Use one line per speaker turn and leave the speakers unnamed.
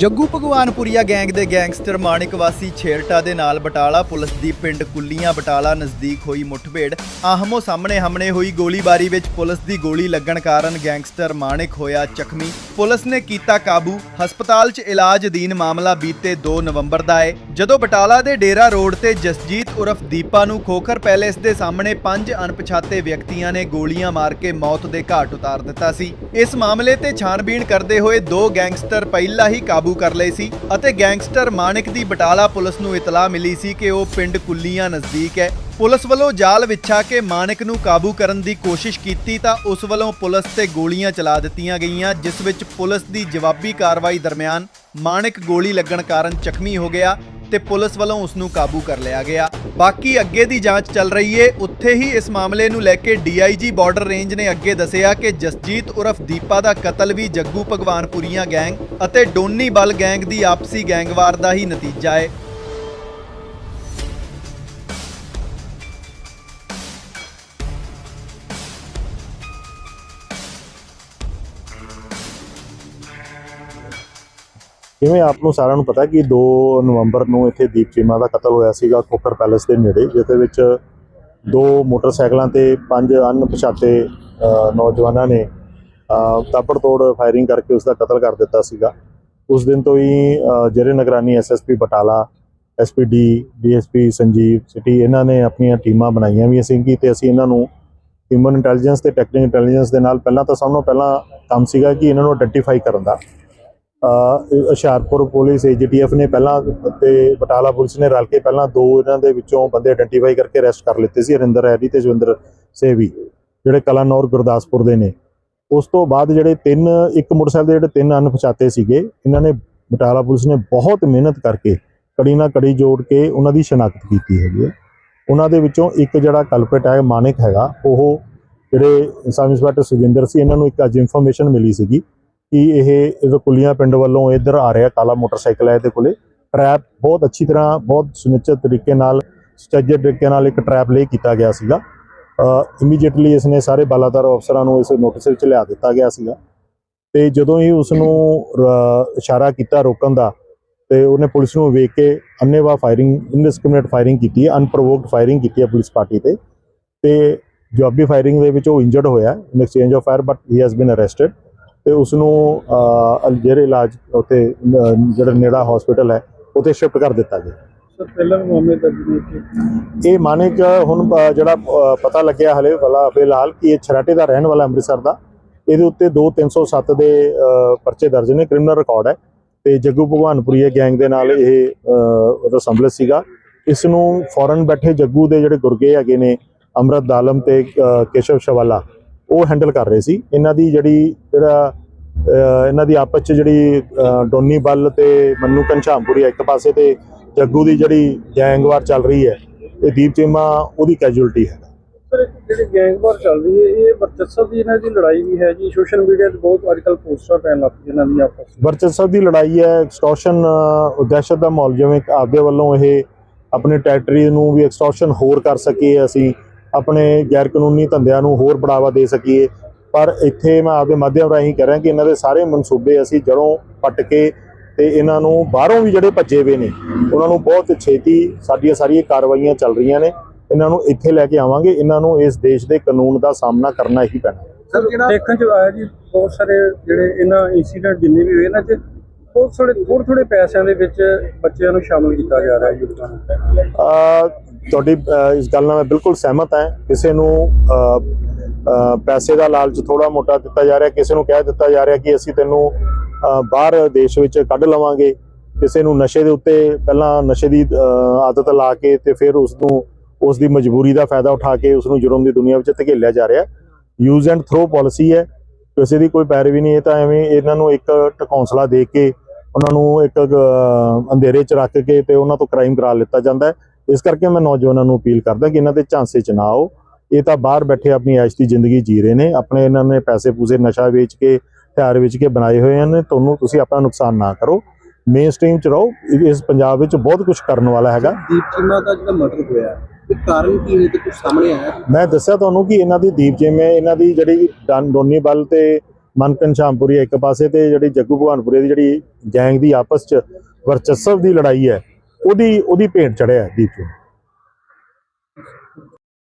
Jaggu Bhagwanpuria gang ਦੇ gangster Manik ਵਾਸੀ ਛੇੜਟਾ ਦੇ ਨਾਲ ਬਟਾਲਾ ਪੁਲਿਸ ਦੀ ਪਿੰਡ ਕੁੱਲੀਆਂ ਬਟਾਲਾ ਨਜ਼ਦੀਕ ਹੋਈ ਮੁੱਠਭੇੜ। ਆਹਮੋ ਸਾਹਮਣੇ ਹਮਣੇ ਹੋਈ ਗੋਲੀਬਾਰੀ ਵਿੱਚ ਪੁਲਿਸ ਦੀ ਗੋਲੀ ਲੱਗਣ ਕਾਰਨ ਗੈਂਗਸਟਰ ਮਾਣਿਕ ਹੋਇਆ ਜ਼ਖਮੀ। ਪੁਲਿਸ ਨੇ ਕੀਤਾ ਕਾਬੂ। ਹਸਪਤਾਲ 'ਚ ਇਲਾਜ ਅਧੀਨ ਮਾਮਲਾ ਬੀਤੇ 2 ਨਵੰਬਰ ਦਾ ਹੈ ਜਦੋਂ ਬਟਾਲਾ ਦੇ ਡੇਰਾ ਰੋਡ ਤੇ ਜਸਜੀਤ ਉਰਫ ਦੀਪਾ ਨੂੰ ਖੋਖਰ ਪੈਲੇਸ ਦੇ ਸਾਹਮਣੇ ਪੰਜ ਅਣਪਛਾਤੇ ਵਿਅਕਤੀਆਂ ਨੇ ਗੋਲੀਆਂ ਮਾਰ ਕੇ ਮੌਤ ਦੇ ਘਾਟ ਉਤਾਰ ਦਿੱਤਾ ਸੀ। ਇਸ ਮਾਮਲੇ ਤੇ ਛਾਣਬੀਣ ਕਰਦੇ ਹੋਏ ਦੋ ਗੈਂਗਸਟਰ ਪਹਿਲਾਂ ਹੀ ਕਾਬੂ ਕਰ ਲਏ ਸੀ ਅਤੇ ਗੈਂਗਸਟਰ ਮਾਣਿਕ ਦੀ ਬਟਾਲਾ ਪੁਲਿਸ ਨੂੰ ਇਤਲਾਹ ਮਿਲੀ ਸੀ ਕਿ ਉਹ ਪਿੰਡ ਕੁੱਲੀਆਂ ਨਜ਼ਦੀਕ ਹੈ। ਪੁਲਿਸ ਵੱਲੋਂ ਜਾਲ ਵਿਛਾ ਕੇ ਮਾਣਿਕ ਨੂੰ ਕਾਬੂ ਕਰਨ ਦੀ ਕੋਸ਼ਿਸ਼ ਕੀਤੀ ਤਾਂ ਉਸ ਵੱਲੋਂ ਪੁਲਿਸ ਤੇ ਗੋਲੀਆਂ ਚਲਾ ਦਿੱਤੀਆਂ ਗਈਆਂ, ਜਿਸ ਵਿੱਚ ਪੁਲਿਸ ਦੀ ਜਵਾਬੀ ਕਾਰਵਾਈ ਦਰਮਿਆਨ ਮਾਣਿਕ ਗੋਲੀ ਲੱਗਣ ਕਾਰਨ ਜ਼ਖਮੀ ਹੋ ਗਿਆ। ਤੇ ਪੁਲਿਸ ਵੱਲੋਂ ਉਸ ਨੂੰ ਕਾਬੂ ਕਰ ਲਿਆ ਗਿਆ। ਬਾਕੀ ਅੱਗੇ ਦੀ ਜਾਂਚ ਚੱਲ ਰਹੀ ਏ। ਉੱਥੇ ਹੀ ਇਸ ਮਾਮਲੇ ਨੂੰ ਲੈ ਕੇ ਡੀਆਈਜੀ ਬਾਰਡਰ ਰੇਂਜ ਨੇ ਅੱਗੇ ਦੱਸਿਆ ਕਿ ਜਸਜੀਤ ਉਰਫ ਦੀਪਾ ਦਾ ਕਤਲ ਵੀ ਜੱਗੂ ਭਗਵਾਨਪੁਰੀਆਂ ਗੈਂਗ ਅਤੇ ਡੋਨੀ ਬਲ ਗੈਂਗ ਦੀ ਆਪਸੀ ਗੈਂਗਵਾਰ ਦਾ ਹੀ ਨਤੀਜਾ ਹੈ
ਜਿਵੇਂ ਆਪ ਨੂੰ ਸਾਰਿਆਂ ਨੂੰ ਪਤਾ ਕਿ 2 ਨਵੰਬਰ ਨੂੰ ਇੱਥੇ ਦੀਪ ਚੀਮਾ ਦਾ ਕਤਲ ਹੋਇਆ ਸੀਗਾ ਕੋਕਰ ਪੈਲੇਸ ਦੇ ਨੇੜੇ ਜਿਹਦੇ ਵਿੱਚ ਦੋ ਮੋਟਰਸਾਈਕਲਾਂ ਤੇ ਪੰਜ ਅਣਪਛਾਤੇ ਨੌਜਵਾਨਾਂ ਨੇ ਅ, ਤਾਬੜਤੋੜ ਫਾਇਰਿੰਗ ਕਰਕੇ ਉਸ ਦਾ ਕਤਲ ਕਰ ਦਿੱਤਾ ਸੀਗਾ। ਉਸ ਦਿਨ ਤੋਂ ਹੀ ਅ, ਜਿਹੜੇ ਨਿਗਰਾਨੀ SSP Batala SPD DSP Sanjeev city ਇਹਨਾਂ ਨੇ ਆਪਣੀਆਂ ਟੀਮਾਂ ਬਣਾਈਆਂ ਵੀ ਅਸੀਂ ਕਿ ਤੇ ਅਸੀਂ ਇਹਨਾਂ ਨੂੰ ਹਿਊਮਨ ਇੰਟੈਲੀਜੈਂਸ ਤੇ ਟੈਕਨੀਕਲ ਇੰਟੈਲੀਜੈਂਸ ਦੇ ਨਾਲ ਪਹਿਲਾਂ ਤਾਂ ਸਭ ਨੂੰ ਪਹਿਲਾਂ ਕੰਮ ਸੀਗਾ ਕਿ ਇਹਨਾਂ ਨੂੰ ਆਇਡੈਂਟੀਫਾਈ ਕਰਨ ਦਾ। ਹੁਸ਼ਿਆਰਪੁਰ ਪੁਲਿਸ ਏਜੀਟੀਐਫ ਨੇ ਪਹਿਲਾਂ ਤੇ ਬਟਾਲਾ ਪੁਲਿਸ ਨੇ ਰਲ ਕੇ ਪਹਿਲਾਂ ਦੋ ਇਹਨਾਂ ਦੇ ਵਿੱਚੋਂ ਬੰਦੇ ਆਇਡੈਂਟੀਫਾਈ ਕਰਕੇ ਅਰੈਸਟ ਕਰ ਲਿੱਤੇ ਸੀ ਹਰਿੰਦਰ ਹੈਰੀ ਤੇ ਜਵਿੰਦਰ ਸੇਵੀ ਜਿਹੜੇ ਕਲਾਨੌਰ ਗੁਰਦਾਸਪੁਰ ਦੇ ਨੇ। ਉਸ ਤੋਂ ਬਾਅਦ ਜਿਹੜੇ ਤਿੰਨ, ਇੱਕ ਮੋਟਰਸਾਈਕਲ ਦੇ ਜਿਹੜੇ ਤਿੰਨ ਅਣਪਛਾਤੇ ਸੀਗੇ, ਇਹਨਾਂ ਨੇ ਬਟਾਲਾ ਪੁਲਿਸ ਨੇ ਬਹੁਤ ਮਿਹਨਤ ਕਰਕੇ ਕੜੀ ਨਾਲ ਕੜੀ ਜੋੜ ਕੇ ਉਹਨਾਂ ਦੀ ਸ਼ਨਾਖਤ ਕੀਤੀ ਹੈਗੀ ਹੈ। ਉਹਨਾਂ ਦੇ ਵਿੱਚੋਂ ਇੱਕ ਜਿਹੜਾ ਕਲਪਰੇਟ ਹੈ, ਮਾਨਿਕ ਹੈਗਾ, ਉਹ ਜਿਹੜੇ ਸਬ ਇੰਸਪੈਕਟਰ ਸੁਜਿੰਦਰ ਸੀ, ਇਹਨਾਂ ਨੂੰ ਇੱਕ ਅੱਜ ਇਨਫੋਰਮੇਸ਼ਨ ਮਿਲੀ ਸੀਗੀ। ਕਿ ਇਹ ਕੁਲੀਆਂ ਪਿੰਡ ਵੱਲੋਂ ਇੱਧਰ ਆ ਰਿਹਾ ਕਾਲਾ ਮੋਟਰਸਾਈਕਲ ਹੈ ਇਹਦੇ ਕੋਲੇ। ਟਰੈਪ ਬਹੁਤ ਅੱਛੀ ਤਰ੍ਹਾਂ, ਬਹੁਤ ਸੁਨਿਚਿਤ ਤਰੀਕੇ ਨਾਲ, ਸੁਚੱਜੇ ਤਰੀਕੇ ਨਾਲ ਇੱਕ ਟਰੈਪ ਲੇ ਕੀਤਾ ਗਿਆ ਸੀਗਾ। ਇਮੀਡੀਏਟਲੀ ਇਸ ਨੇ ਸਾਰੇ ਬਾਲਾਦਾਰ ਅਫਸਰਾਂ ਨੂੰ ਇਸ ਨੋਟਿਸ ਵਿੱਚ ਲਿਆ ਦਿੱਤਾ ਗਿਆ ਸੀਗਾ। ਤੇ ਜਦੋਂ ਹੀ ਉਸ ਨੂੰ ਇਸ਼ਾਰਾ ਕੀਤਾ ਰੋਕਣ ਦਾ, ਤੇ ਉਹਨੇ ਪੁਲਿਸ ਨੂੰ ਵੇਖ ਕੇ ਅੰਨੇਵਾ ਫਾਇਰਿੰਗ ਇਨਡਿਸਕ੍ਰਿਮੀਨੇਟ ਫਾਇਰਿੰਗ ਕੀਤੀ ਹੈ ਅਨਪ੍ਰੋਵੋਕਡ ਫਾਇਰਿੰਗ ਕੀਤੀ ਹੈ ਪੁਲਿਸ ਪਾਰਟੀ ਤੇ। ਤੇ ਜਵਾਬੀ ਫਾਇਰਿੰਗ ਦੇ ਵਿੱਚ ਉਹ ਇੰਜਰਡ ਹੋਇਆ in exchange of fire but he has been arrested ਤੇ ਉਸ ਨੂੰ ਜਿਹੜੇ ਇਲਾਜ ਉੱਥੇ ਅਹ, ਜਿਹੜਾ ਨੇੜਾ ਹਸਪੀਟਲ ਹੈ ਉੱਥੇ ਸ਼ਿਫਟ ਕਰ ਦਿੱਤਾ ਗਿਆ।
ਸਰ ਪਹਿਲਾਂ ਵੀ ਮਾਮਲੇ ਦਰਜ
ਇਹ ਮਾਨਿਕ ਹੁਣ ਜਿਹੜਾ ਪਤਾ ਲੱਗਿਆ ਹਲੇ ਵਾਲਾ ਫਿਲਹਾਲ ਕਿ ਇਹ ਛਰਾਟੇ ਦਾ ਰਹਿਣ ਵਾਲਾ ਅੰਮ੍ਰਿਤਸਰ ਦਾ। ਇਹਦੇ ਉੱਤੇ 2307 ਦੇ ਪਰਚੇ ਦਰਜ ਨੇ ਕ੍ਰਿਮੀਨਲ ਰਿਕਾਰਡ ਹੈ। ਤੇ ਜੱਗੂ ਭਗਵਾਨਪੁਰੀਏ ਗੈਂਗ ਦੇ ਨਾਲ ਇਹ ਉਹਦਾ ਸੰਬੰਧ ਸੀਗਾ। ਇਸ ਨੂੰ ਫੌਰਨ ਬੈਠੇ ਜੱਗੂ ਦੇ ਜਿਹੜੇ ਗੁਰਗੇ ਹੈਗੇ ਨੇ ਅਮਰਤ ਦਾਲਮ ਤੇ ਕੇਸ਼ਵ ਸ਼ਵਾਲਾ ਉਹ ਹੈਂਡਲ ਕਰ ਰਹੇ ਸੀ। ਇਹਨਾਂ ਦੀ ਜਿਹੜੀ ਜਿਹੜਾ ਇਹਨਾਂ ਦੀ ਆਪਸ ਚ ਜਿਹੜੀ ਡੋਨੀ ਬੱਲ ਤੇ ਮੰਨੂ ਘਨਸ਼ਾਮਪੁਰੀ ਇੱਕ ਪਾਸੇ ਤੇ ਜੱਗੂ ਦੀ ਜਿਹੜੀ ਗੈਂਗਵਾਰ ਚੱਲ ਰਹੀ ਹੈ ਇਹ ਦੀਪ ਚੀਮਾ ਉਹਦੀ ਕੈਜੂਅਲਟੀ ਹੈ।
ਸਰ ਜਿਹੜੀ ਗੈਂਗਵਾਰ ਚੱਲ ਰਹੀ ਹੈ ਇਹ ਵਰਚਸਵ ਦੀ ਇਹਨਾਂ ਦੀ ਲੜਾਈ ਵੀ ਹੈ ਜੀ। ਸੋਸ਼ਲ ਮੀਡੀਆ ਤੇ ਬਹੁਤ ਅੱਜਕੱਲ ਪੋਸਟਾਂ ਪੈਣ ਲੱਗ ਪਈਆਂ ਇਹਨਾਂ ਦੀ ਆਪਸ ਵਿੱਚ।
ਵਰਚਸਵ ਦੀ ਲੜਾਈ ਹੈ ਐਕਸਟੋਰਸ਼ਨ ਦਹਿਸ਼ਤ ਦਾ ਮਾਹੌਲ ਜਿਵੇਂ ਆਪਦੇ ਵੱਲੋਂ ਇਹ ਆਪਣੇ ਟੈਰੀਟਰੀ ਨੂੰ ਵੀ ਐਕਸਟੋਰਸ਼ਨ ਹੋਰ ਕਰ ਸਕੀਏ ਅਸੀਂ। ਆਪਣੇ ਗੈਰ ਕਾਨੂੰਨੀ ਧੰਦਿਆਂ ਨੂੰ ਹੋਰ ਬੜਾਵਾ ਦੇ ਸਕੀਏ। ਪਰ ਇੱਥੇ ਮੈਂ ਆਪਦੇ ਮਾਧਿਅਮ ਰਾਹੀਂ ਕਹਿ ਰਿਹਾ ਕਿ ਇਹਨਾਂ ਦੇ ਸਾਰੇ ਮਨਸੂਬੇ ਅਸੀਂ ਜੜੋਂ ਪੱਟ ਕੇ ਤੇ ਇਹਨਾਂ ਨੂੰ ਬਾਹਰੋਂ ਵੀ ਜਿਹੜੇ ਭੱਜੇ ਹੋਏ ਨੇ ਉਹਨਾਂ ਨੂੰ ਬਹੁਤ ਛੇਤੀ ਸਾਡੀਆਂ ਸਾਰੀਆਂ ਕਾਰਵਾਈਆਂ ਚੱਲ ਰਹੀਆਂ ਨੇ। ਇਹਨਾਂ ਨੂੰ ਇੱਥੇ ਲੈ ਕੇ ਆਵਾਂਗੇ। ਇਹਨਾਂ ਨੂੰ ਇਸ ਦੇਸ਼ ਦੇ ਕਾਨੂੰਨ ਦਾ ਸਾਹਮਣਾ ਕਰਨਾ ਹੀ ਪੈਣਾ।
ਸਰ ਜਿਹੜਾ ਦੇਖਣ ਚ ਆਇਆ ਜੀ ਬਹੁਤ ਸਾਰੇ ਜਿਹੜੇ ਇਹਨਾਂ ਇਨਸੀਡੈਂਟ ਜਿੰਨੇ ਵੀ ਹੋਏ ਇਹਨਾਂ ਚ ਬਹੁਤ ਥੋੜੇ ਥੋੜੇ ਥੋੜੇ ਪੈਸਿਆਂ ਦੇ ਵਿੱਚ ਬੱਚਿਆਂ ਨੂੰ ਸ਼ਾਮਲ ਕੀਤਾ ਜਾ ਰਿਹਾ ਯੁੱਧਾਂ ਨੂੰ।
ਤੁਹਾਡੀ ਇਸ ਗੱਲ ਨਾਲ ਮੈਂ ਬਿਲਕੁਲ ਸਹਿਮਤ ਹਾਂ। ਕਿਸੇ ਨੂੰ ਪੈਸੇ ਦਾ ਲਾਲਚ ਥੋੜਾ ਮੋਟਾ ਦਿੱਤਾ ਜਾ ਰਿਹਾ, ਕਿਸੇ ਨੂੰ ਕਹਿ ਦਿੱਤਾ ਜਾ ਰਿਹਾ ਕਿ ਅਸੀਂ ਤੈਨੂੰ ਬਾਹਰ ਦੇਸ਼ ਵਿੱਚ ਕੱਢ ਲਵਾਂਗੇ। ਕਿਸੇ ਨੂੰ ਨਸ਼ੇ ਦੇ ਉੱਤੇ ਪਹਿਲਾਂ ਨਸ਼ੇ ਦੀ ਆਦਤ ਲਾ ਕੇ ਤੇ ਫਿਰ ਉਸ ਨੂੰ, ਉਸ ਦੀ ਮਜਬੂਰੀ ਦਾ ਫਾਇਦਾ ਉਠਾ ਕੇ ਉਸ ਨੂੰ ਜੁਰਮ ਦੀ ਦੁਨੀਆ ਵਿੱਚ ਧਕੇਲਿਆ ਜਾ ਰਿਹਾ। ਯੂਜ਼ ਐਂਡ ਥਰੋ ਪਾਲਿਸੀ ਹੈ। ਕਿਸੇ ਦੀ ਕੋਈ ਪੈਰਵੀ ਨਹੀਂ, ਇਹ ਤਾਂ ਐਵੇਂ ਇਹਨਾਂ ਨੂੰ ਇੱਕ ਟਕੌਂਸਲਾ ਦੇ ਕੇ, ਉਹਨਾਂ ਨੂੰ ਇੱਕ ਅੰਧੇਰੇ 'ਚ ਰੱਖ ਕੇ ਤੇ ਉਹਨਾਂ ਤੋਂ ਕ੍ਰਾਈਮ ਕਰਾ ਲਿੱਤਾ ਜਾਂਦਾ ਹੈ। ਇਸ ਕਰਕੇ ਮੈਂ ਨੌਜਵਾਨਾਂ ਨੂੰ ਅਪੀਲ ਕਰਦਾ ਕਿ ਇਹਨਾਂ ਦੇ ਝਾਂਸੇ 'ਚ ਨਾ ਆਓ। ਇਹ ਤਾਂ ਬਾਹਰ ਬੈਠੇ ਆਪਣੀ ਐਸ਼ ਦੀ ਜ਼ਿੰਦਗੀ ਜੀ ਰਹੇ ਨੇ। ਆਪਣੇ ਇਹਨਾਂ ਨੇ ਪੈਸੇ ਪੂਸੇ ਨਸ਼ਾ ਵੇਚ ਕੇ ਹਥਿਆਰ ਵੇਚ ਕੇ ਬਣਾਏ ਹੋਏ ਹਨ। ਤੁਹਾਨੂੰ ਤੁਸੀਂ ਆਪਣਾ ਨੁਕਸਾਨ ਨਾ ਕਰੋ। ਮੇਨ ਸਟ੍ਰੀਮ 'ਚ ਰਹੋ। ਇਸ ਪੰਜਾਬ ਵਿੱਚ ਬਹੁਤ ਕੁਝ ਕਰਨ ਵਾਲਾ ਹੈਗਾ।
ਦੀਪ ਚੀਮਾ ਦਾ ਜਿਹੜਾ ਮਰਡਰ ਹੋਇਆ ਇਹ ਕਾਰਨ ਕੀ ਹੈ ਤੇ ਕੁਝ ਸਾਹਮਣੇ ਆਇਆ?
ਮੈਂ ਦੱਸਿਆ ਤੁਹਾਨੂੰ ਕਿ ਇਹਨਾਂ ਦੀ ਦੀਪ ਜਿਵੇਂ ਇਹਨਾਂ ਦੀ ਜਿਹੜੀ ਡਨ- ਡੋਨੀ ਬਲ ਤੇ ਮਨਕਨ ਸ਼ਾਮਪੁਰੀ ਇੱਕ ਪਾਸੇ ਤੇ ਜਿਹੜੀ ਜੱਗੂ ਭਗਵਾਨਪੁਰੇ ਦੀ ਜਿਹੜੀ ਗੈਂਗ ਦੀ ਆਪਸ ਚ ਵਰਚਸਵ ਦੀ ਲੜਾਈ ਹੈ ਉਹਦੀ ਉਹਦੀ ਭੇਂਟ ਚੜਿਆ ਦੀਪ ਚੀਮਾ